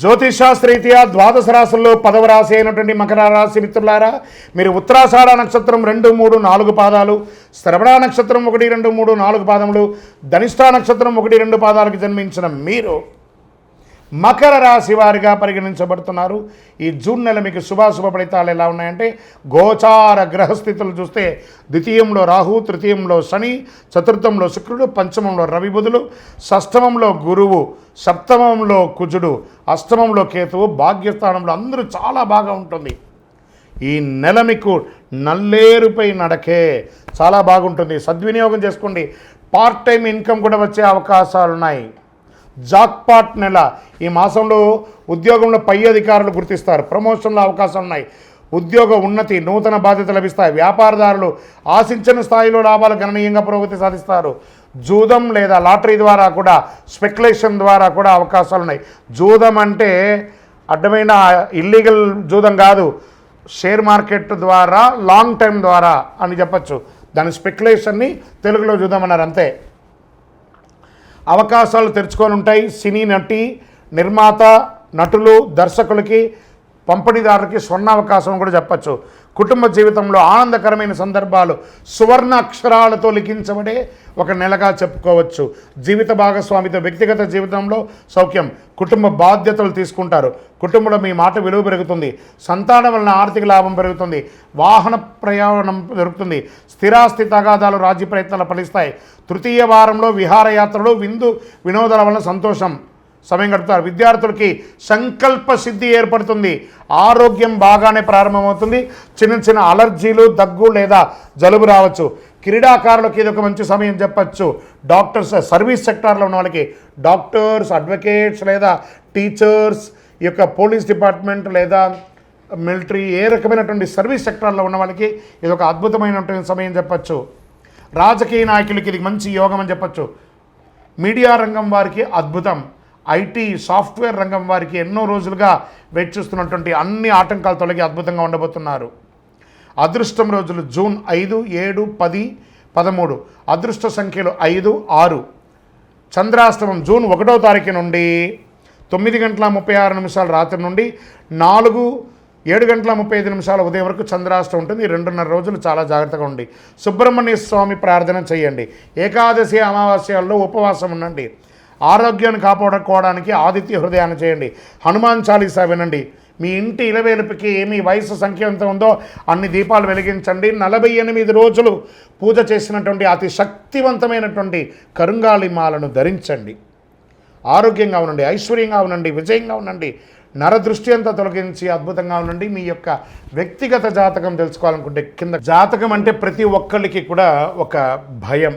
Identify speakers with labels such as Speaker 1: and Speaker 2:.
Speaker 1: జ్యోతిషాస్త్రీత్యా ద్వాదశ రాశుల్లో పదవ రాశి అయినటువంటి మకర రాశి మిత్రులారా మీరు ఉత్తరాషాఢ నక్షత్రం రెండు మూడు నాలుగు పాదాలు శ్రవణ నక్షత్రం ఒకటి రెండు మూడు నాలుగు పాదములు ధనిష్టా నక్షత్రం ఒకటి రెండు పాదాలకు జన్మించిన మీరు మకర రాశి వారిగా పరిగణించబడుతున్నారు. ఈ జూన్ నెల మీకు శుభాశుభ ఫలితాలు ఎలా ఉన్నాయంటే గోచార గ్రహస్థితులు చూస్తే ద్వితీయంలో రాహు తృతీయంలో శని చతుర్థంలో శుక్రుడు పంచమంలో రవి బుధులు షష్టమంలో గురువు సప్తమంలో కుజుడు అష్టమంలో కేతువు భాగ్యస్థానంలో అందరూ చాలా బాగా ఉంటుంది. ఈ నెల మీకు నల్లేరుపై నడకే చాలా బాగుంటుంది. సద్వినియోగం చేసుకోండి. పార్ట్ టైం ఇన్కమ్ కూడా వచ్చే అవకాశాలు ఉన్నాయి జాక్పాట్ నెల ఈ మాసంలో ఉద్యోగంలో పై అధికారులు గుర్తిస్తారు. ప్రమోషన్ల అవకాశాలు ఉన్నాయి. ఉద్యోగ ఉన్నతి నూతన బాధ్యత లభిస్తాయి. వ్యాపారదారులు ఆశించిన స్థాయిలో లాభాలు గణనీయంగా పురోగతి సాధిస్తారు. జూదం లేదా లాటరీ ద్వారా కూడా స్పెక్యులేషన్ ద్వారా కూడా అవకాశాలు ఉన్నాయి. జూదం అంటే అడ్డమైన ఇల్లీగల్ జూదం కాదు. షేర్ మార్కెట్ ద్వారా లాంగ్ టైం ద్వారా అని చెప్పచ్చు. దాని స్పెక్యులేషన్ని తెలుగులో చూద్దామన్నారు అంతే. అవకాశాలు తెరుచుకొని ఉంటాయి. సినీ నటి నిర్మాత నటులు దర్శకులకి పంపిణీదారులకి స్వర్ణ అవకాశం కూడా చెప్పచ్చు. కుటుంబ జీవితంలో ఆనందకరమైన సందర్భాలు సువర్ణ అక్షరాలతో లిఖించబడే ఒక నెలగా చెప్పుకోవచ్చు. జీవిత భాగస్వామితో వ్యక్తిగత జీవితంలో సౌఖ్యం కుటుంబ బాధ్యతలు తీసుకుంటారు. కుటుంబంలో మీ మాట విలువ పెరుగుతుంది. సంతానం వలన ఆర్థిక లాభం పెరుగుతుంది. వాహన ప్రయాణం దొరుకుతుంది స్థిరాస్తి తగాదాలు రాజ్య ప్రయత్నాలు ఫలిస్తాయి. తృతీయ వారంలో విహారయాత్రలు విందు వినోదాల వలన సంతోషం. సమయం గడుపుతారు విద్యార్థులకి సంకల్ప సిద్ధి ఏర్పడుతుంది. ఆరోగ్యం బాగానే ప్రారంభమవుతుంది. చిన్న చిన్న అలర్జీలు దగ్గు లేదా జలుబు రావచ్చు. క్రీడాకారులకి ఇది ఒక మంచి సమయం చెప్పచ్చు. డాక్టర్స్ సర్వీస్ సెక్టార్లో ఉన్న వాళ్ళకి డాక్టర్స్ అడ్వకేట్స్ లేదా టీచర్స్ ఈ యొక్క పోలీస్ డిపార్ట్మెంట్ లేదా మిలిటరీ ఏ రకమైనటువంటి సర్వీస్ సెక్టార్లో ఉన్న వాళ్ళకి ఇది ఒక అద్భుతమైనటువంటి సమయం చెప్పచ్చు. రాజకీయ నాయకులకి ఇది మంచి యోగం అని చెప్పచ్చు. మీడియా రంగం వారికి అద్భుతం. ఐటీ సాఫ్ట్వేర్ రంగం వారికి ఎన్నో రోజులుగా వెయిట్ చూస్తున్నటువంటి అన్ని ఆటంకాలు తొలగి అద్భుతంగా ఉండబోతున్నారు. అదృష్టం రోజులు జూన్ ఐదు ఏడు పది పదమూడు. అదృష్ట సంఖ్యలు ఐదు ఆరు. చంద్రాష్టమం జూన్ ఒకటో తారీఖు నుండి తొమ్మిది గంటల ముప్పై ఆరు నిమిషాల రాత్రి నుండి నాలుగు ఏడు గంటల ముప్పై ఐదు నిమిషాల ఉదయం వరకు చంద్రాష్టం ఉంటుంది. రెండున్నర రోజులు చాలా జాగ్రత్తగా ఉండి సుబ్రహ్మణ్య స్వామి ప్రార్థన చేయండి. ఏకాదశి అమావాస్యాల్లో ఉపవాసం ఉండండి. ఆరోగ్యాన్ని కాపాడుకోవడానికి ఆదిత్య హృదయాన్ని చేయండి. హనుమాన్ చాలీసా వినండి. మీ ఇంటి ఇలవేలుపుకి మీ వయసు సంఖ్య ఎంత ఉందో అన్ని దీపాలు వెలిగించండి. నలభై ఎనిమిది రోజులు పూజ చేసినటువంటి అతి శక్తివంతమైనటువంటి కరుంగాళిమాలను ధరించండి. ఆరోగ్యంగా ఉండండి ఐశ్వర్యంగా ఉండండి విజయంగా ఉండండి. నరదృష్టి అంతా తొలగించి అద్భుతంగా ఉండండి. మీ యొక్క వ్యక్తిగత జాతకం తెలుసుకోవాలనుకుంటే కింద జాతకం అంటే ప్రతి ఒక్కరికి కూడా ఒక భయం.